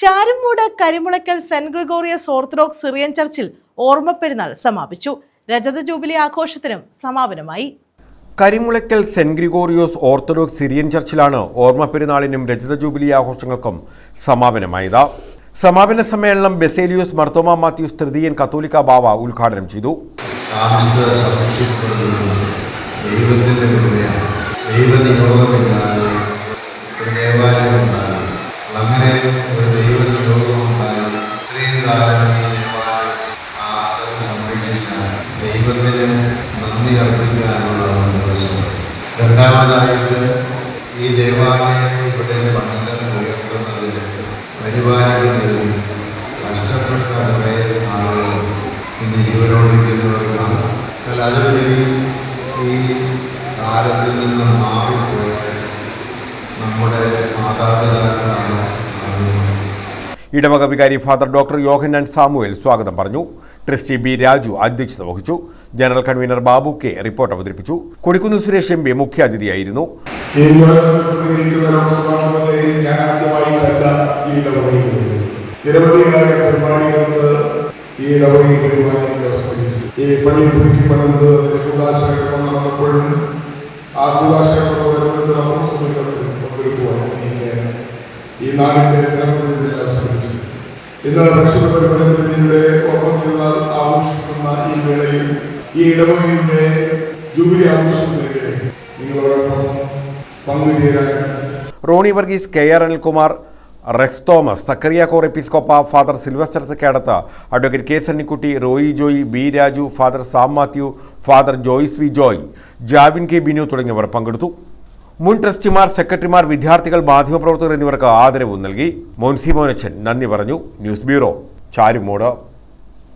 Charummood Karimulakkal saint Gregorios Orthodox Syrian ചർച്ചിൽ ഓർമ്മ പെരുന്നാൾ സമാപിച്ചു. രജത ജൂബിലി ആഘോഷത്തിനും സമാപനമായി. Karimulakkal saint Gregorios Orthodox Syrian ചർച്ചിലാണ് ഓർമ്മ പെരുന്നാളിനും രജത ജൂബിലി ആഘോഷങ്ങൾക്കും സമാപനമായത്. സമാപന സമ്മേളനം ബെസേലിയോസ് മർത്തോമ മാത്യൂസ് തൃതീയൻ കത്തോലിക്ക ബാവ ഉദ്ഘാടനം ചെയ്തു. ദൈവത്തിന്റെ ദൈവനിയോഗമില്ലാതെ ദൈവത്തിന് നന്ദി അർപ്പിക്കാനുള്ള ഒരു രണ്ടാമതായിട്ട് ഈ ദേവാലയം ഇവിടെ പണിതൽ ഉയർത്തുന്നതിന് പരിപാലിക്കുന്നതിന് കഷ്ടപ്പെട്ട കുറേ ആളുകൾ ഇന്ന് എന്നാൽ ഈ കാലത്തിൽ നിന്ന് മാറിപ്പോയ നമ്മുടെ മാതാപിതാക്കളാണ് ഇടവക വികാരി ഫാദർ ഡോക്ടർ യോഹന്നാൻ സാമുവേൽ സ്വാഗതം പറഞ്ഞു. ട്രസ്റ്റി ബി രാജു അധ്യക്ഷത വഹിച്ചു. General convener Babu K report അവതരിപ്പിച്ചു. കൊടിക്കുന്ന് സുരേഷ് എം പി മുഖ്യാതിഥിയായിരുന്നു ഈ ഈ പണി പുതുക്കി പണിത് കൂടാശകരണം നടന്നപ്പോഴും ആ എനിക്ക് ഈ ഈ ഇടവകയുടെ ജൂബിലി പങ്കുചേരാൻ Ronnie Varghese K R Anilkumar Rex Thomas Zacharia കോർ എപ്പിസ്കോപ്പ Father Sylvester Thekkedath. Advocate K Sunnykutty Roy Joy B Raju Father Sam Mathew Father Joyce V Joy Javin K Binu തുടങ്ങിയവർ പങ്കെടുത്തു. മുൻ ട്രസ്റ്റിമാർ സെക്രട്ടറിമാർ വിദ്യാർത്ഥികൾ മാധ്യമപ്രവർത്തകർ എന്നിവർക്ക് ആദരവ് നൽകി. മോൻസി മോനച്ചൻ നന്ദി പറഞ്ഞു. News bureau Charummood.